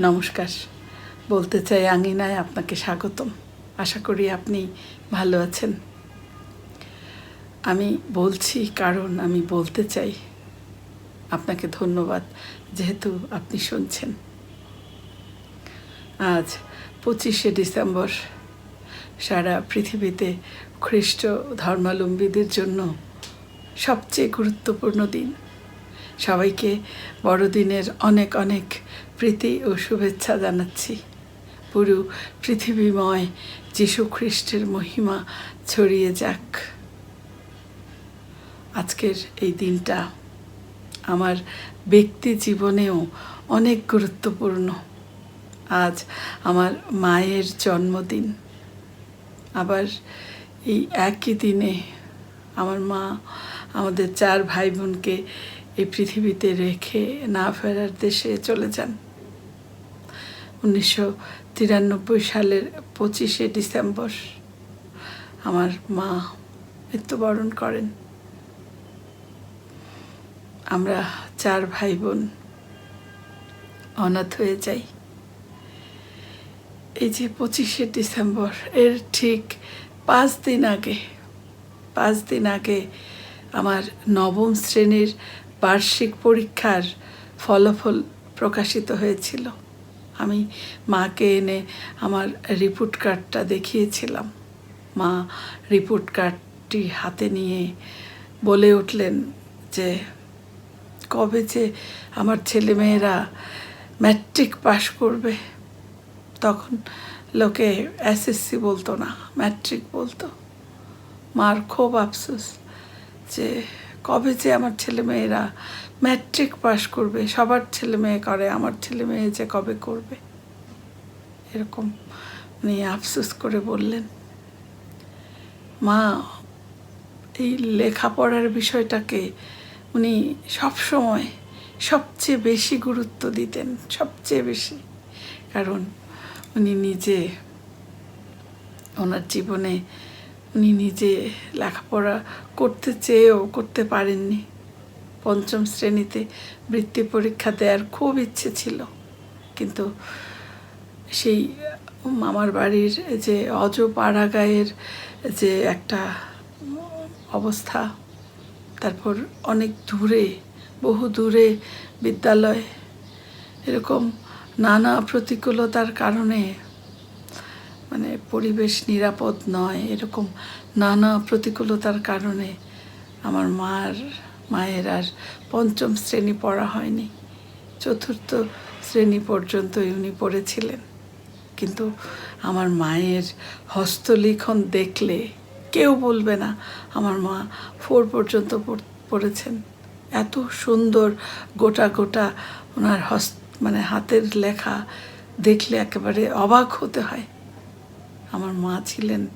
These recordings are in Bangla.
নমস্কার। বলতে চাই আঙিনায় আপনাকে স্বাগতম। আশা করি আপনি ভালো আছেন। আমি বলছি কারণ আমি বলতে চাই আপনাকে ধন্যবাদ যেহেতু আপনি শুনছেন। আজ পঁচিশে ডিসেম্বর, সারা পৃথিবীতে খ্রিস্ট ধর্মাবলম্বীদের জন্য সবচেয়ে গুরুত্বপূর্ণ দিন। সবাইকে বড়দিনের অনেক অনেক প্রীতি ও শুভেচ্ছা জানাচ্ছি। পুরো পৃথিবীময় যীশু খ্রিস্টের মহিমা ছড়িয়ে যাক। আজকের এই দিনটা আমার ব্যক্তি জীবনেও অনেক গুরুত্বপূর্ণ। আজ আমার মায়ের জন্মদিন। আবার এই একই দিনে আমার মা আমাদের চার ভাই বোনকে এই পৃথিবীতে রেখে না ফেরার দেশে চলে যান। উনিশশো তিরানব্বই সালের পঁচিশে ডিসেম্বর আমার মা মৃত্যুবরণ করেন। আমরা চার ভাই বোন অনাথ হয়ে যাই। এই যে পঁচিশে ডিসেম্বর, এর ঠিক পাঁচ দিন আগে, পাঁচ দিন আগে আমার নবম শ্রেণির বার্ষিক পরীক্ষার ফলাফল প্রকাশিত হয়েছিল। আমি মাকে এনে আমার রিপোর্ট কার্ডটা দেখিয়েছিলাম। মা রিপোর্ট কার্ডটি হাতে নিয়ে বলে উঠলেন যে, কবে যে আমার ছেলেমেয়েরা ম্যাট্রিক পাশ করবে, তখন লোকে এসএসসি বলতো না ম্যাট্রিক বলতো। মার খুব আফসোস যে কবে যে আমার ছেলে মেয়েরা ম্যাট্রিক পাশ করবে, সবার ছেলে মেয়ে করে, আমার ছেলে মেয়ে যে কবে করবে? এরকম উনি আফসোস করে বললেন। মা, এই লেখাপড়ার বিষয়টাকে উনি সবসময় সবচেয়ে বেশি গুরুত্ব দিতেন, সবচেয়ে বেশি। কারণ উনি নিজে ওনার জীবনে উনি নিজে লেখাপড়া করতে চেয়েও করতে পারেননি। পঞ্চম শ্রেণীতে বৃত্তি পরীক্ষা দেওয়ার খুব ইচ্ছে ছিল। কিন্তু সেই মামার বাড়ির যে অজ পাড়াগাঁয়ের যে একটা অবস্থা, তারপর অনেক দূরে, বহু দূরে বিদ্যালয়, এরকম নানা প্রতিকূলতার কারণে মানে পরিবেশ নিরাপদ নয়, এরকম নানা প্রতিকূলতার কারণে আমার মার, মায়ের আর পঞ্চম শ্রেণি পড়া হয়নি। চতুর্থ শ্রেণি পর্যন্ত উনি পড়েছিলেন। কিন্তু আমার মায়ের হস্তলিখন দেখলে কেউ বলবে না, আমার মা ফোর পর্যন্ত পড়েছেন। এত সুন্দর গোটা গোটা ওনার হস্ত মানে হাতের লেখা দেখলে একেবারে অবাক হতে হয়। আমার মা ছিলেন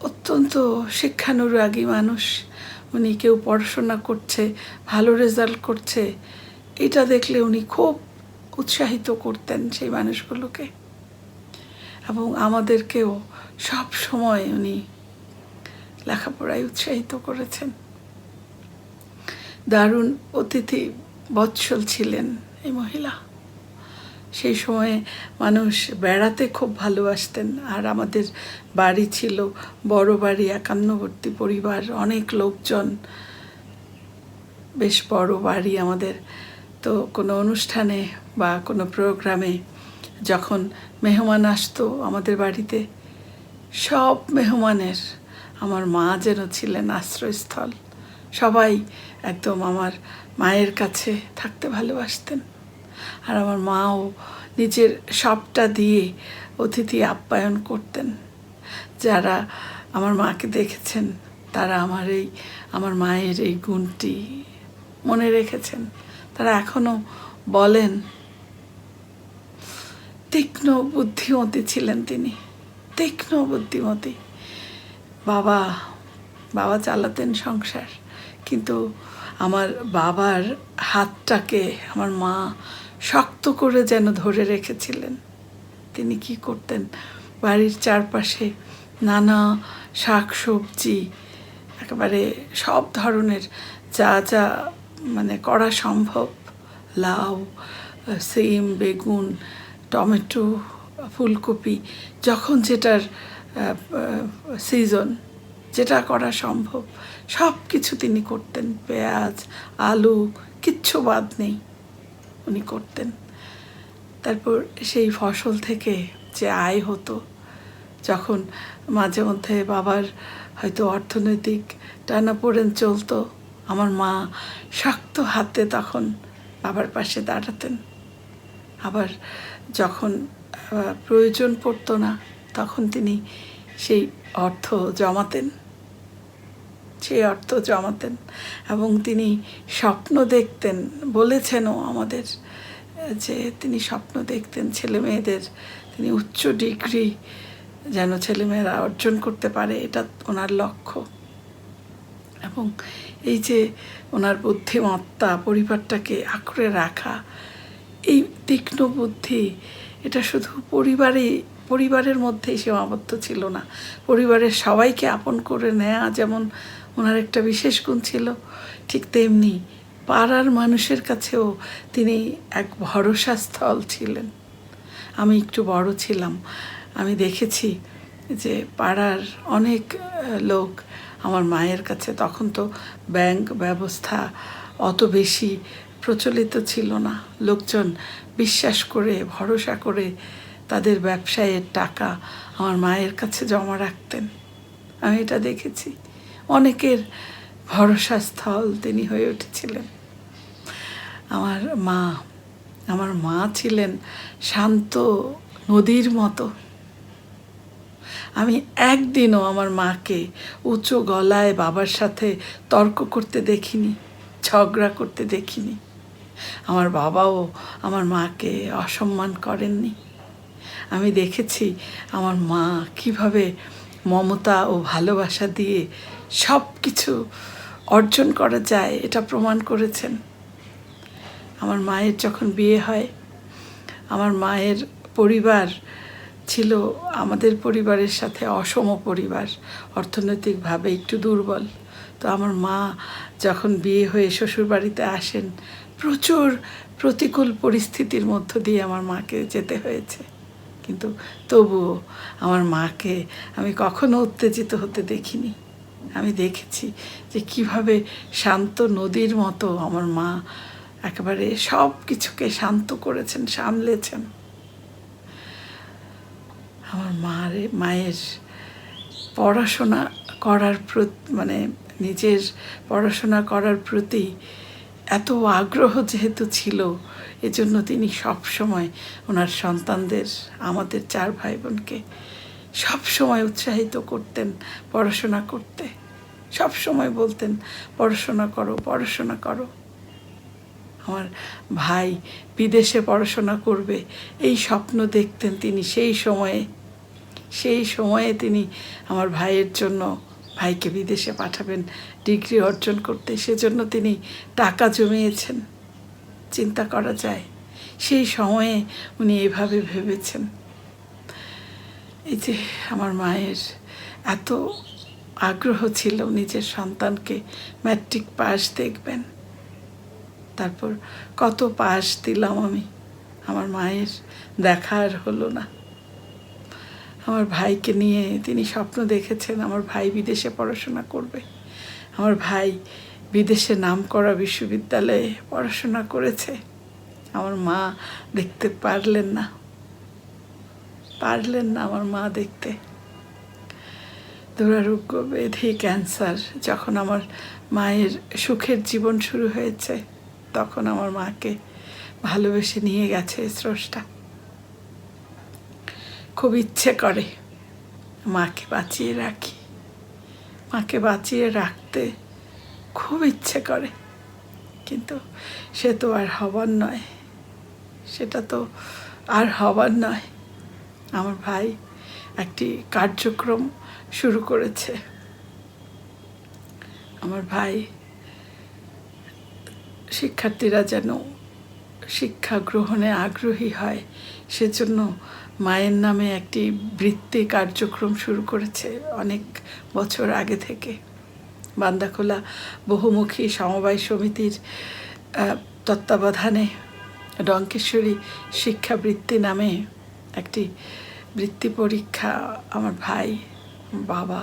অত্যন্ত শিক্ষানুরাগী মানুষ। উনি কেউ পড়াশোনা করছে, ভালো রেজাল্ট করছে। এটা দেখলে উনি খুব উৎসাহিত করতেন সেই মানুষগুলোকে। এবং আমাদেরকেও সব সময় উনি লেখাপড়ায় উৎসাহিত করেছেন। দারুণ অতিথি বৎসল ছিলেন এই মহিলা। সেই সময়ে মানুষ বেড়াতে খুব ভালোবাসতেন। আর আমাদের বাড়ি ছিল বড় বাড়ি, একান্নবর্তী পরিবার, অনেক লোকজন। বেশ বড় বাড়ি আমাদের। তো কোনো অনুষ্ঠানে বা কোনো প্রোগ্রামে যখন মেহমান আসতো আমাদের বাড়িতে, সব মেহমানের, আমার মা যেন ছিলেন আশ্রয়স্থল। সবাই একদম আমার মায়ের কাছে থাকতে ভালোবাসতেন। আর আমার মাও নিজের সবটা দিয়ে অতিথি আপ্যায়ন করতেন। যারা আমার মাকে দেখেছেন, তারা আমার এই, আমার মায়ের এই গুণটি মনে রেখেছেন। তারা এখনও বলেন, তীক্ষ্ণ বুদ্ধিমতী ছিলেন তিনি, তীক্ষ্ণ বুদ্ধিমতী। বাবা বাবা চালাতেন সংসার, কিন্তু আমার বাবার হাতটাকে, আমার মা শক্ত করে যেন ধরে রেখেছিলেন। তিনি কি করতেন? বাড়ির চারপাশে নানা শাক সবজি একেবারে সব ধরনের যা যা মানে করা সম্ভব। লাউ, সিম, বেগুন, টমেটো, ফুলকপি, যখন যেটার সিজন যেটা করা সম্ভব সব কিছু তিনি করতেন। পেঁয়াজ, আলু, কিচ্ছু বাদ নেই। উনি করতেন। তারপর সেই ফসল থেকে যে আয় হতো, যখন মাঝে মধ্যে বাবার হয়তো অর্থনৈতিক টানাপোড়েন চলতো, আমার মা শক্ত হাতে তখন বাবার পাশে দাঁড়াতেন। আবার যখন প্রয়োজন পড়তো না, তখন তিনি সেই অর্থ জমাতেন। সেই অর্থ জমাতেন এবং তিনি স্বপ্ন দেখতেন। বলেছেনও আমাদের, যে তিনি স্বপ্ন দেখতেন ছেলে মেয়েদের। তিনি উচ্চ ডিগ্রি যেন ছেলেমেয়েরা অর্জন করতে পারে, এটা ওনার লক্ষ্য। এবং এই যে ওনার বুদ্ধিমত্তা, পরিবারটাকে আঁকড়ে রাখা, এই তীক্ষ্ণ বুদ্ধি, এটা শুধু পরিবারে পরিবারের মধ্যেই সীমাবদ্ধ ছিল না। পরিবারের সবাইকে আপন করে নেওয়া যেমন ওনার একটা বিশেষ গুণ ছিল। ঠিক তেমনি পাড়ার মানুষের কাছেও তিনি এক ভরসা স্থল ছিলেন। আমি একটু বড় ছিলাম। আমি দেখেছি যে পাড়ার অনেক লোক আমার মায়ের কাছে তখন তো ব্যাংক ব্যবস্থা অত বেশি প্রচলিত ছিল না। লোকজন বিশ্বাস করে, ভরসা করে তাদের ব্যবসায়ের টাকা আমার মায়ের কাছে জমা রাখতেন। আমি এটা দেখেছি। অনেকের ভরসা স্থল তিনি হয়ে উঠেছিলেন। আমার মা আমার মা ছিলেন শান্ত নদীর মতো। আমি একদিনও আমার মাকে উঁচু গলায় বাবার সাথে তর্ক করতে দেখিনি, ঝগড়া করতে দেখিনি। আমার বাবাও আমার মাকে অসম্মান করেননি। আমি দেখেছি আমার মা কীভাবে মমতা ও ভালোবাসা দিয়ে সব কিছু অর্জন করা যায়, এটা প্রমাণ করেছেন। আমার মায়ের যখন বিয়ে হয়, আমার মায়ের পরিবার ছিল আমাদের পরিবারের সাথে অসম পরিবার, অর্থনৈতিকভাবে একটু দুর্বল। তো আমার মা যখন বিয়ে হয়ে শ্বশুরবাড়িতে আসেন, প্রচুর প্রতিকূল পরিস্থিতির মধ্য দিয়ে আমার মাকে যেতে হয়েছে। কিন্তু তবুও আমার মাকে আমি কখনো উত্তেজিত হতে দেখিনি। আমি দেখেছি যে কীভাবে শান্ত নদীর মতো আমার মা একেবারে সব কিছুকে শান্ত করেছেন, সামলেছেন। আমার মারে, মায়ের পড়াশোনা করার মানে নিজের পড়াশোনা করার প্রতি এত আগ্রহ যেহেতু ছিল এজন্য তিনি সব সময় ওনার সন্তানদের, আমাদের চার ভাই বোনকে সব সময় উৎসাহিত করতেন, পড়াশোনা করতে। সব সময় বলতেন, পড়াশোনা করো পড়াশোনা করো। আমার ভাই বিদেশে পড়াশোনা করবে। এই স্বপ্ন দেখতেন তিনি সেই সময়ে। সেই সময়ে তিনি আমার ভাইয়ের জন্য ভাইকে বিদেশে পাঠাবেন, ডিগ্রি অর্জন করতে। সেজন্য তিনি টাকা জমিয়েছেন। চিন্তা করা যায়। সেই সময়ে উনি এভাবে ভেবেছেন। এই যে আমার মায়ের এত আগ্রহ ছিল নিজের সন্তানকে ম্যাট্রিক পাস দেখবেন। তারপর কত পাস দিলাম আমি। আমার মায়ের দেখা আর হলো না। আমার ভাইকে নিয়ে তিনি স্বপ্ন দেখেছেন, আমার ভাই বিদেশে পড়াশোনা করবে। আমার ভাই বিদেশে নাম করা বিশ্ববিদ্যালয়ে পড়াশোনা করেছে। আমার মা দেখতে পারলেন না। পারলেন না আমার মা দেখতে। দুরারোগ্য ব্যাধি ক্যান্সার যখন আমার মায়ের সুখের জীবন শুরু হয়েছে, তখন আমার মাকে ভালোবেসে নিয়ে গেছে স্রষ্টা। খুব ইচ্ছে করে মাকে বাঁচিয়ে রাখি। মাকে বাঁচিয়ে রাখতে খুব ইচ্ছে করে। কিন্তু সে তো আর হবার নয়। সেটা তো আর হবার নয়। আমার ভাই একটি কার্যক্রম শুরু করেছে। আমার ভাই শিক্ষার্থীরা যেন শিক্ষা গ্রহণে আগ্রহী হয়, সেজন্য মায়ের নামে একটি বৃত্তি কার্যক্রম শুরু করেছে অনেক বছর আগে থেকে। বান্দাখোলা বহুমুখী সমবায় সমিতির তত্ত্বাবধানে ডঙ্কেশ্বরী শিক্ষাবৃত্তি নামে একটি বৃত্তি পরীক্ষা আমার ভাই, বাবা,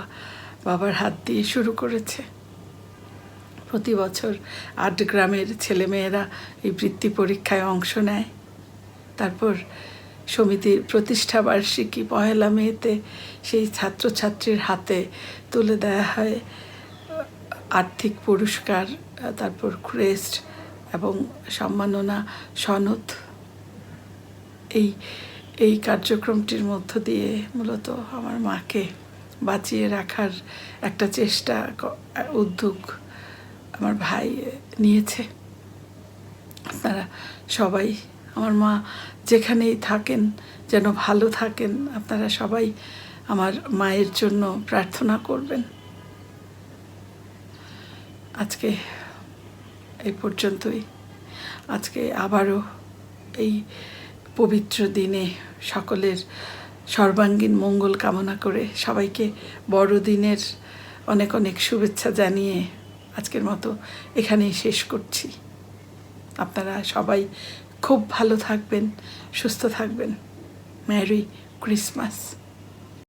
বাবার হাত দিয়ে শুরু করেছে। প্রতি বছর আট গ্রামের ছেলেমেয়েরা এই বৃত্তি পরীক্ষায় অংশ নেয়। তারপর সমিতির প্রতিষ্ঠা বার্ষিকী পহেলা মেতে সেই ছাত্রছাত্রীর হাতে তুলে দেওয়া হয়। আর্থিক পুরস্কার তারপর ক্রেস্ট এবং সম্মাননা সনদ। এই এই কার্যক্রমটির মধ্য দিয়ে মূলত আমার মাকে বাঁচিয়ে রাখার একটা চেষ্টা উদ্যোগ আমার ভাই নিয়েছে। আপনারা সবাই, আমার মা যেখানেই থাকেন, যেন ভালো থাকেন, আপনারা সবাই আমার মায়ের জন্য প্রার্থনা করবেন। আজকে এই পর্যন্তই। আজকে আবারও এই পবিত্র দিনে সকলের সর্বাঙ্গীন মঙ্গল কামনা করে সবাইকে বড়দিনের অনেক অনেক শুভেচ্ছা জানিয়ে আজকের মতো এখানেই শেষ করছি। আপনারা সবাই খুব ভালো থাকবেন, সুস্থ থাকবেন। Merry Christmas